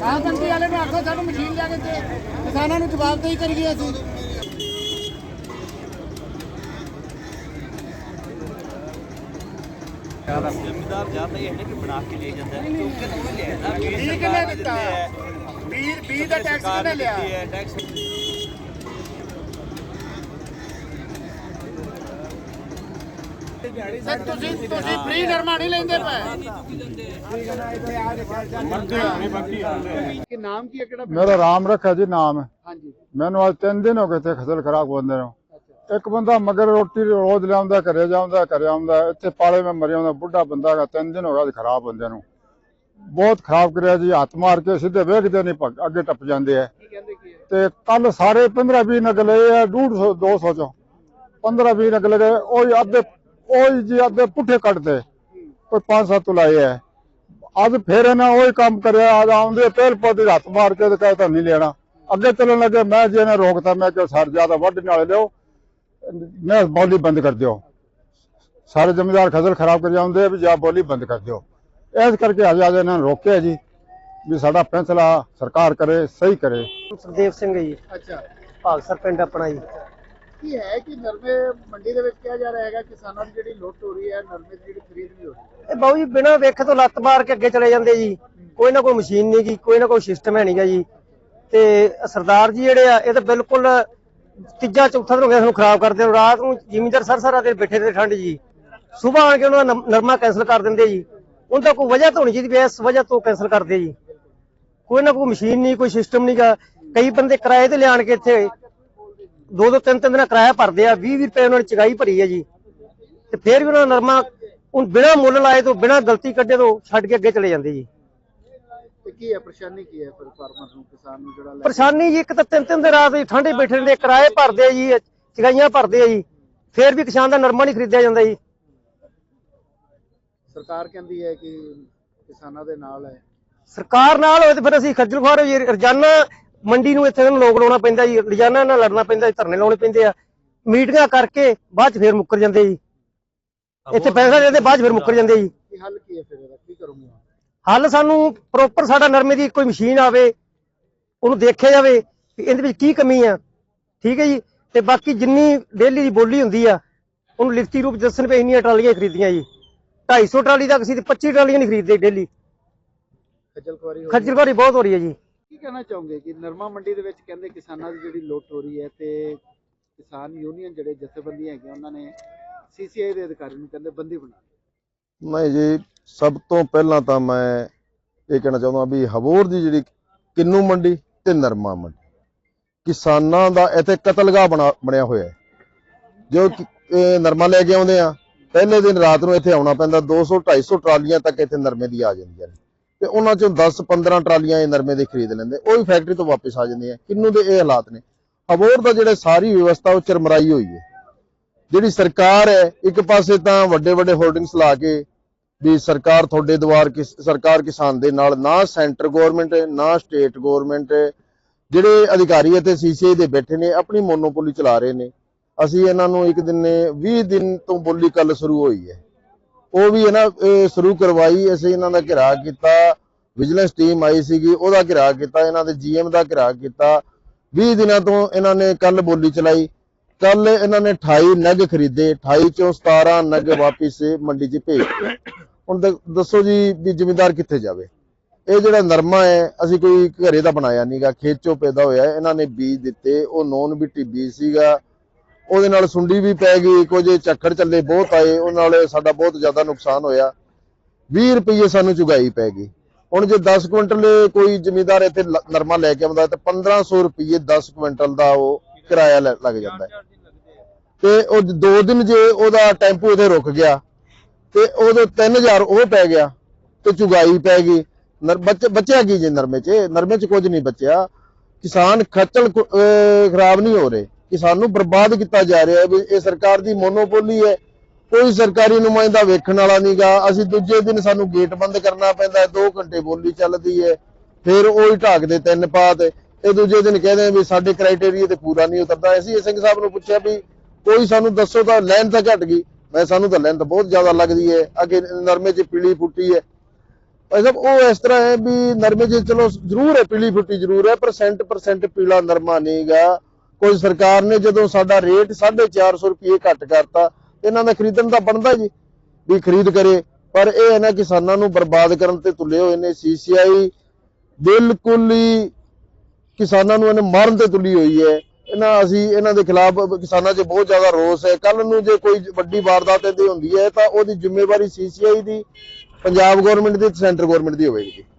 ਮੰਡੀ ਵਾਲੇ ਨੂੰ ਆਖੋ ਸਾਨੂੰ ਮਸ਼ੀਨ ਲਿਆ ਕੇ ਦੇ। ਕਿਸਾਨਾਂ ਨੂੰ ਜਵਾਬਦੇਹੀ ਕਰੀਏ ਅਸੀਂ। ਜ਼ਿੰਮੇਦਾਰ ਜਾਂ ਤਾਂ ਇਹ ਕਿ ਬਣਾ ਕੇ ਲੈ ਜਾਂਦਾ। ਜਾਂਦਾ ਬੀਜ ਕਿਹਨੇ ਦਿੱਤਾ? ਬੀਜ ਬੀਜ ਦਾ ਟੈਕਸ ਕਿਹਨੇ ਲਿਆ? ਟੈਕਸ ਸਰ ਤੁਸੀਂ ਤੁਸੀਂ ਫ੍ਰੀ ਨਰਮਾ ਨਹੀਂ ਲੈਂਦੇ ਪਏ। ਕਿ ਨਾਮ ਕੀ ਹੈ ਕਿਹੜਾ ਮੇਰਾ ਰਾਮ ਰੱਖਿਆ ਜੀ ਨਾਮ। ਹਾਂਜੀ। ਮੈਨੂੰ ਅੱਜ ਤਿੰਨ ਦਿਨ ਹੋ ਗਏ ਤੇ ਖਸਲ ਖਰਾਬ ਹੁੰਦੇ ਨੂੰ। ਇੱਕ ਬੰਦਾ ਮਗਰ ਰੋਟੀ ਰੋਜ਼ ਲਿਆਉਂਦਾ ਘਰੇ ਜਾਂਦਾ ਘਰੇ ਆਉਂਦਾ ਇੱਥੇ ਪਾਲੇ ਮੈਂ ਮਰਿਆ ਹੁੰਦਾ ਬੁੱਢਾ ਬੰਦਾ ਹੈਗਾ ਤਿੰਨ ਦਿਨ ਹੋ ਗਏ ਅੱਜ ਖਰਾਬ ਹੁੰਦੇ ਨੂੰ। ਬਹੁਤ ਖਰਾਬ ਕਰਿਆ ਜੀ ਹੱਥ ਮਾਰ ਕੇ ਸਿੱਧੇ ਵੇਖਦੇ ਨਹੀਂ ਅੱਗੇ ਟੱਪ ਜਾਂਦੇ ਆ। ਹੈ? ਤੇ ਕੱਲ ਸਾਰੇ 15 20 ਨਗ ਲਏ ਆ 150 200 ਚੋਂ। 15 20 ਨਗ ਲਏ ਉਹ ਅੱਧੇ ਉਹ ਜੀ ਅੱਧੇ ਪੁੱਠੇ ਕੱਢਦੇ। ਕੋਈ 5-7 ਲਾਏ ਆ ਅੱਜ ਫਿਰ ਇਹਨਾਂ ਉਹੀ ਕੰਮ ਕਰਿਆ ਅੱਜ ਆਉਂਦੇ ਪਹਿਲ ਪੌਦੇ ਹੱਥ ਮਾਰ ਕੇ ਤੇ ਕਹੇ ਤਾਂ ਨਹੀਂ ਲੈਣਾ। ਅੱਗੇ ਚੱਲਣ ਲੱਗੇ ਮੈਂ ਜੇ ਇਹਨੇ ਰੋਕਤਾ ਮੈਂ ਕਿ ਸਰ ਜ਼ਿਆਦਾ ਵੱਢ ਨਾਲੇ ਲਿਓ। ਮੈਂ ਬੋਲੀ ਬੰਦ ਕਰ ਦਿਓ। ਸਾਰੇ ਜ਼ਿਮੀਦਾਰ ਖਜ਼ਲ ਖਰਾਬ ਕਰ ਜਾਂਦੇ ਵੀ ਜਾ ਬੋਲੀ ਬੰਦ ਕਰ ਦਿਓ। ਇਸ ਕਰਕੇ ਅੱਜ ਅੱਜ ਇਹਨਾਂ ਨੂੰ ਰੋਕਿਆ ਜੀ ਵੀ ਸਾਡਾ ਫੈਸਲਾ ਸਰਕਾਰ ਕਰੇ ਸਹੀ ਕਰੇ। ਸੁਖਦੇਵ ਸਿੰਘ ਜੀ। ਅੱਛਾ। ਭਾਗਸਰ ਪਿੰਡ ਆਪਣਾ ਜੀ। ਕੀ ਹੈ ਕਿ ਨਰਮੇ ਮੰਡੀ ਦੇ ਵਿੱਚ ਕਿਹਾ ਜਾ ਰਿਹਾ ਹੈਗਾ, ਕਿਸਾਨਾਂ ਦੀ ਜਿਹੜੀ ਲੁੱਟ ਹੋ ਰਹੀ ਹੈ, ਨਰਮੇ ਦੀ ਜਿਹੜੀ ਖਰੀਦ ਨਹੀਂ ਹੋ ਰਹੀ ਇਹ ਬਾਊ ਜੀ, ਬਿਨਾਂ ਵੇਖੇ ਤੋਂ ਲੱਤ ਮਾਰ ਕੇ ਅੱਗੇ ਚਲੇ ਜਾਂਦੇ ਜੀ। ਕੋਈ ਨਾ ਕੋਈ ਮਸ਼ੀਨ ਨਹੀਂ ਗੀ, ਕੋਈ ਨਾ ਕੋਈ ਸਿਸਟਮ ਹੈ ਨਹੀਂਗਾ ਜੀ। ਤੇ ਸਰਦਾਰ ਜੀ ਜਿਹੜੇ ਆ, ਇਹ ਤਾਂ ਬਿਲਕੁਲ ਤੀਜਾ, ਚੌਥਾ ਦਿਨ ਹੋ ਗਿਆ ਸਾਨੂੰ ਖਰਾਬ ਕਰਦੇ ਨੇ। ਰਾਤ ਨੂੰ ਜ਼ਿਮੀਂਦਾਰ ਸਰ ਸਾਰਾ ਦਿਨ ਬੈਠੇ ਤੇ ਠੰਡ ਜੀ। ਸਵੇਰ ਆਣ ਕੇ ਉਹਨਾਂ ਦਾ ਨਰਮਾ ਕੈਨਸਲ ਕਰ ਦਿੰਦੇ ਜੀ। ਉਹਦਾ ਕੋਈ ਵਜ੍ਹਾ ਤਾਂ ਹੋਣੀ ਚਾਹੀਦੀ ਵੀ ਇਸ ਵਜ੍ਹਾ ਤੋਂ ਕੈਨਸਲ ਕਰਦੇ ਜੀ। ਕੋਈ ਨਾ ਕੋਈ ਮਸ਼ੀਨ ਨਹੀਂ, ਕੋਈ ਸਿਸਟਮ ਨਹੀਂਗਾ ਕਈ ਬੰਦੇ ਕਿਰਾਏ ਤੇ ਲਿਆਣ ਕੇ ਇੱਥੇ ਦੋ ਦੋ ਤਿੰਨ ਤਿੰਨ ਦਿਨ ਕਿਰਾਇਆ ਭਰਦੇ ਆ 20 ਰੁਪਏ ਉਹਨਾਂ ਨੇ ਚਗਾਈ ਭਰੀ ਹੈ ਜੀ। ਤੇ ਫਿਰ ਵੀ ਉਹਨਾਂ ਦਾ ਨਰਮਾ ਉਹ ਬਿਨਾਂ ਮੁੱਲ ਲਾਏ ਤੋਂ ਬਿਨਾਂ ਗਲਤੀ ਕੱਢੇ ਤੋਂ ਛੱਡ ਕੇ ਅੱਗੇ ਚਲੇ ਜਾਂਦੇ ਜੀ। ਤੇ ਕੀ ਹੈ ਪਰੇਸ਼ਾਨੀ ਕੀ ਹੈ ਫਿਰ ਫਾਰਮਰ ਨੂੰ ਕਿਸਾਨ ਨੂੰ ਜਿਹੜਾ ਲੈ ਪਰੇਸ਼ਾਨੀ ਜੀ ਇੱਕ ਤਾਂ ਤਿੰਨ ਤਿੰਨ ਦਿਨ ਰਾਤ ਦੀ ਠੰਡੇ ਬੈਠੇ ਰਹਿੰਦੇ ਕਿਰਾਏ ਭਰਦੇ ਆ ਜੀ ਚਗਾਈਆਂ ਭਰਦੇ ਆ ਜੀ। ਫਿਰ ਵੀ ਕਿਸਾਨ ਦਾ ਨਰਮਾ ਨਹੀਂ ਖਰੀਦਿਆ ਜਾਂਦਾ ਜੀ। ਸਰਕਾਰ ਕਹਿੰਦੀ ਹੈ ਕਿ ਕਿਸਾਨਾਂ ਦੇ ਨਾਲ ਹੈ। ਸਰਕਾਰ ਨਾਲ ਹੋਏ ਤੇ ਫਿਰ ਅਸੀਂ ਖੱਜਲ ਖੁਆਰ ਹੋਈਏ ਰੋਜ਼ਾਨਾ ਮੰਡੀ ਨੂੰ ਇੱਥੇ ਨੂੰ ਲੋਕ ਲਾਉਣਾ ਪੈਂਦਾ ਜੀ ਰੋਜ਼ਾਨਾ ਨਾਲ ਲੜਨਾ ਪੈਂਦਾ ਜੀ, ਧਰਨੇ ਲਾਉਣੇ ਪੈਂਦੇ ਆ। ਮੀਟਿੰਗਾਂ ਕਰਕੇ ਬਾਅਦ ਚ ਫਿਰ ਮੁੱਕਰ ਜਾਂਦੇ ਜੀ। ਇੱਥੇ ਪੈਸਾ ਦਿੰਦੇ ਬਾਅਦ ਚ ਫਿਰ ਮੁੱਕਰ ਜਾਂਦੇ ਜੀ। ਕੀ ਹੱਲ ਕੀ ਹੈ ਫਿਰ ਇਹਦਾ? ਕੀ ਕਰੋਗੇ? ਹੱਲ ਸਾਨੂੰ ਪ੍ਰੋਪਰ ਸਾਡਾ ਨਰਮੇ ਦੀ ਕੋਈ ਮਸ਼ੀਨ ਆਵੇ ਉਹਨੂੰ ਦੇਖਿਆ ਜਾਵੇ ਕਿ ਇਹਦੇ ਵਿੱਚ ਕੀ ਕਮੀ ਆ। ਠੀਕ ਹੈ ਜੀ? ਤੇ ਬਾਕੀ ਜਿੰਨੀ ਡੇਲੀ ਦੀ ਬੋਲੀ ਹੁੰਦੀ ਆ ਉਹਨੂੰ ਲਿਖਤੀ ਰੂਪ ਦੱਸਣ ਪਏ ਇੰਨੀਆਂ ਟਰਾਲੀਆਂ ਖਰੀਦੀਆਂ ਜੀ। 250 ਟਰਾਲੀ ਤੱਕ ਅਸੀਂ ਤੇ 25 ਟਰਾਲੀਆਂ ਨਹੀਂ ਖਰੀਦਦੇ ਡੇਲੀ। ਖੱਜਲ ਖੁਆਰੀ ਬਹੁਤ ਹੋ ਰਹੀ ਹੈ ਜੀ। ਕੀ ਕਹਿਣਾ ਚਾਹੋਗੇ ਕਿ ਨਰਮਾ ਮੰਡੀ ਦੇ ਵਿੱਚ ਕਹਿੰਦੇ ਕਿਸਾਨਾਂ ਦੀ ਜਿਹੜੀ ਲੁੱਟ ਹੋ ਰਹੀ ਹੈ ਤੇ ਕਿਸਾਨ ਯੂਨੀਅਨ ਜਿਹੜੇ ਜਥੇਬੰਦੀਆਂ ਹੈਗੀਆਂ ਉਹਨਾਂ ਨੇ ਸੀਸੀਆਈ ਦੇ ਅਧਿਕਾਰੀ ਨੂੰ ਕਹਿੰਦੇ ਬੰਦੀ ਬਣਾ ਨਹੀਂ ਜੀ, ਸਭ ਤੋਂ ਪਹਿਲਾਂ ਤਾਂ ਮੈਂ ਇਹ ਕਹਿਣਾ ਚਾਹੁੰਦਾ ਵੀ ਹਬੋਰ ਦੀ ਜਿਹੜੀ ਕਿੰਨੂ ਮੰਡੀ ਤੇ ਨਰਮਾ ਮੰਡੀ। ਕਿਸਾਨਾਂ ਦਾ ਇੱਥੇ ਕਤਲਗਾਹ ਬਣਾ, ਬਣਿਆ ਹੋਇਆ ਹੈ। ਜੋ ਨਰਮਾ ਲੈ ਕੇ ਆਉਂਦੇ ਆ, ਪਹਿਲੇ ਦਿਨ ਰਾਤ ਨੂੰ ਇੱਥੇ ਆਉਣਾ ਪੈਂਦਾ 200 250 ਟਰਾਲੀਆਂ ਤੱਕ ਇੱਥੇ ਨਰਮੇ ਦੀ ਆ ਜਾਂਦੀਆਂ ਨੇ। ਤੇ ਉਹਨਾਂ ਚੋਂ 10 15 ਟਰਾਲੀਆਂ ਇਹ ਨਰਮੇ ਦੇ ਖਰੀਦ ਲੈਂਦੇ। ਉਹ ਵੀ ਫੈਕਟਰੀ ਤੋਂ ਵਾਪਸ ਆ ਜਾਂਦੀਆਂ ਕਿੰਨੂ ਦੇ ਇਹ ਹਾਲਾਤ ਨੇ। ਅਬੋਰ ਦਾ ਜਿਹੜਾ ਸਾਰੀ ਵਿਵਸਥਾ, ਉਹ ਚਰਮਰਾਈ ਹੋਈ ਹੈ। ਜਿਹੜੀ ਸਰਕਾਰ ਹੈ, ਇੱਕ ਪਾਸੇ ਤਾਂ ਵੱਡੇ ਵੱਡੇ ਹੋਰਡਿੰਗਸ ਲਾ ਕੇ ਵੀ ਸਰਕਾਰ ਤੁਹਾਡੇ ਦੁਆਰ ਕਿਸ, ਸਰਕਾਰ ਕਿਸਾਨ ਦੇ ਨਾਲ, ਨਾ ਸੈਂਟਰ ਗਵਰਨਮੈਂਟ ਨਾ ਸਟੇਟ ਗਵਰਨਮੈਂਟ ਜਿਹੜੇ ਅਧਿਕਾਰੀ ਇੱਥੇ ਸੀਸੀਆਈ ਦੇ ਬੈਠੇ ਨੇ, ਆਪਣੀ ਮੋਨੋਪੋਲੀ ਚਲਾ ਰਹੇ ਨੇ। ਅਸੀਂ ਇਹਨਾਂ ਨੂੰ ਇੱਕ ਦਿਨ ਨੇ 20 ਦਿਨ ਤੋਂ ਬੋਲੀ ਕੱਲ ਸ਼ੁਰੂ ਹੋਈ ਹੈ। ਉਹ ਵੀ ਇਹਨਾਂ, ਇਹ ਸ਼ੁਰੂ ਕਰਵਾਈ, ਅਸੀਂ ਇਹਨਾਂ ਦਾ ਘਿਰਾਅ ਕੀਤਾ, ਵਿਜੀਲੈਂਸ ਟੀਮ ਆਈ ਸੀਗੀ, ਉਹਦਾ ਘਿਰਾਅ ਕੀਤਾ, ਇਹਨਾਂ ਦੇ ਜੀਐਮ ਦਾ ਘਿਰਾਅ ਕੀਤਾ। 20 ਦਿਨਾਂ ਤੋਂ ਇਹਨਾਂ ਨੇ ਕੱਲ ਬੋਲੀ ਚਲਾਈ। ਕੱਲ ਇਹਨਾਂ ਨੇ 28 ਨਗ ਖਰੀਦੇ 28 ਚੋਂ 17 ਨਗ ਵਾਪਿਸ ਮੰਡੀ 'ਚ ਭੇਜ ਦਿੱਤੇ। ਹੁਣ ਦੱਸੋ ਜੀ ਵੀ ਜ਼ਿਮੀਂਦਾਰ ਕਿੱਥੇ ਜਾਵੇ? ਇਹ ਜਿਹੜਾ ਨਰਮਾ ਹੈ, ਅਸੀਂ ਕੋਈ ਘਰੇ ਦਾ ਬਣਾਇਆ ਨਹੀਂਗਾ ਖੇਤ ਚੋਂ ਪੈਦਾ ਹੋਇਆ, ਇਹਨਾਂ ਨੇ ਬੀਜ ਦਿੱਤੇ, ਉਹ ਨੌਨ ਬਿੱਟੀ ਬੀਜ ਸੀਗਾ। ਉਹਦੇ ਨਾਲ ਸੁੰਡੀ ਵੀ ਪੈ ਗਈ, ਕੁਝ ਝੱਖੜ ਚੱਲੇ ਬਹੁਤ ਆਏ, ਉਹ ਨਾਲ ਸਾਡਾ ਬਹੁਤ ਜ਼ਿਆਦਾ ਨੁਕਸਾਨ ਹੋਇਆ। 20 ਰੁਪਏ ਸਾਨੂੰ ਚੁਗਾਈ ਪੈ ਗਈ। ਹੁਣ ਜੇ 10 ਕੁਇੰਟਲ ਕੋਈ ਜ਼ਿਮੀਂਦਾਰ ਇੱਥੇ ਨਰਮਾ ਲੈ ਕੇ ਆਉਂਦਾ, ਤਾਂ 1500 ਰੁਪਏ 10 ਕੁਇੰਟਲ ਦਾ ਉਹ ਕਿਰਾਇਆ ਲੱਗ ਜਾਂਦਾ ਤੇ ਉਹ ਦੋ ਦਿਨ ਜੇ ਉਹਦਾ ਟੈਂਪੂ ਉਥੇ ਰੁਕ ਗਿਆ, ਤੇ ਉਹਦੇ 3000 ਉਹ ਪੈ ਗਿਆ, ਤੇ ਚੁਗਾਈ ਪੈ ਗਈ। ਬਚਿਆ ਕੀ ਜੇ ਨਰਮੇ 'ਚ? ਨਰਮੇ 'ਚ ਕੁਝ ਨਹੀਂ ਬਚਿਆ। ਕਿਸਾਨ ਖੱਚਲ ਖਰਾਬ ਨਹੀਂ ਹੋ ਰਹੇ। ਕਿ ਸਾਨੂੰ ਬਰਬਾਦ ਕੀਤਾ ਜਾ ਰਿਹਾ ਹੈ ਵੀ ਇਹ ਸਰਕਾਰ ਦੀ ਮੋਨੋਪੋਲੀ ਹੈ। ਕੋਈ ਸਰਕਾਰੀ ਨੁਮਾਇੰਦਾ ਵੇਖਣ ਵਾਲਾ ਨਹੀਂਗਾ ਅਸੀਂ ਦੂਜੇ ਦਿਨ ਸਾਨੂੰ ਗੇਟ ਬੰਦ ਕਰਨਾ ਪੈਂਦਾ ਹੈ। 2 ਘੰਟੇ ਬੋਲੀ ਚੱਲਦੀ ਹੈ। ਫਿਰ ਉਹੀ ਢਾਕ ਦੇ ਤਿੰਨ ਪਾਤ। ਇਹ ਦੂਜੇ ਦਿਨ ਕਹਿੰਦੇ ਆ ਵੀ ਸਾਡੇ ਕ੍ਰਾਈਟੇਰੀਆ ਤੇ ਪੂਰਾ ਨਹੀਂ ਉਤਰਦਾ। ਅਸੀਂ ਸਿੰਘ ਸਾਹਿਬ ਨੂੰ ਪੁੱਛਿਆ ਵੀ ਕੋਈ ਸਾਨੂੰ ਦੱਸੋ ਤਾਂ ਲਾਈਨ ਤਾਂ ਘਟ ਗਈ। ਮੈਂ ਸਾਨੂੰ ਤਾਂ ਲਾਈਨ ਤਾਂ ਬਹੁਤ ਜ਼ਿਆਦਾ ਲੱਗਦੀ ਹੈ। ਅੱਗੇ ਨਰਮੇ 'ਚ ਪੀਲੀ ਫੁੱਟੀ ਹੈ। ਭਾਈ ਸਾਹਿਬ, ਉਹ ਇਸ ਤਰ੍ਹਾਂ ਹੈ ਵੀ ਨਰਮੇ 'ਚ ਚਲੋ ਜ਼ਰੂਰ ਹੈ, ਪੀਲੀ ਫੁੱਟੀ ਜ਼ਰੂਰ ਹੈ ਪਰਸੈਂਟ ਪਰਸੈਂਟ ਪੀਲਾ ਨਰਮਾ ਨਹੀਂਗਾ ਕੋਈ ਸਰਕਾਰ ਨੇ ਜਦੋਂ ਸਾਡਾ ਰੇਟ 450 ਰੁਪਏ ਘੱਟ ਕਰਤਾ, ਇਹਨਾਂ ਦਾ ਖਰੀਦਣ ਦਾ ਬਣਦਾ ਜੀ, ਵੀ ਖਰੀਦ ਕਰੇ। ਪਰ ਇਹ ਹੈ ਕਿਸਾਨਾਂ ਨੂੰ ਬਰਬਾਦ ਕਰਨ ਤੇ ਤੁਲੇ ਹੋਏ ਨੇ ਸੀਸੀਆਈ ਬਿਲਕੁਲ ਹੀ ਕਿਸਾਨਾਂ ਨੂੰ ਇਹਨੇ ਮਾਰਨ ਤੇ ਤੁਲੀ ਹੋਈ ਹੈ। ਇਹਨਾਂ, ਅਸੀਂ ਇਹਨਾਂ ਦੇ ਖਿਲਾਫ ਕਿਸਾਨਾਂ 'ਚ ਬਹੁਤ ਜ਼ਿਆਦਾ ਰੋਸ ਹੈ। ਕੱਲ ਨੂੰ ਜੇ ਕੋਈ ਵੱਡੀ ਵਾਰਦਾਤ ਇਹਦੀ ਹੁੰਦੀ ਹੈ, ਤਾਂ ਉਹਦੀ ਜ਼ਿੰਮੇਵਾਰੀ ਸੀਸੀਆਈ ਦੀ, ਪੰਜਾਬ ਗਵਰਨਮੈਂਟ ਦੀ ਸੈਂਟਰ ਗਵਰਨਮੈਂਟ ਦੀ ਹੋਵੇਗੀ।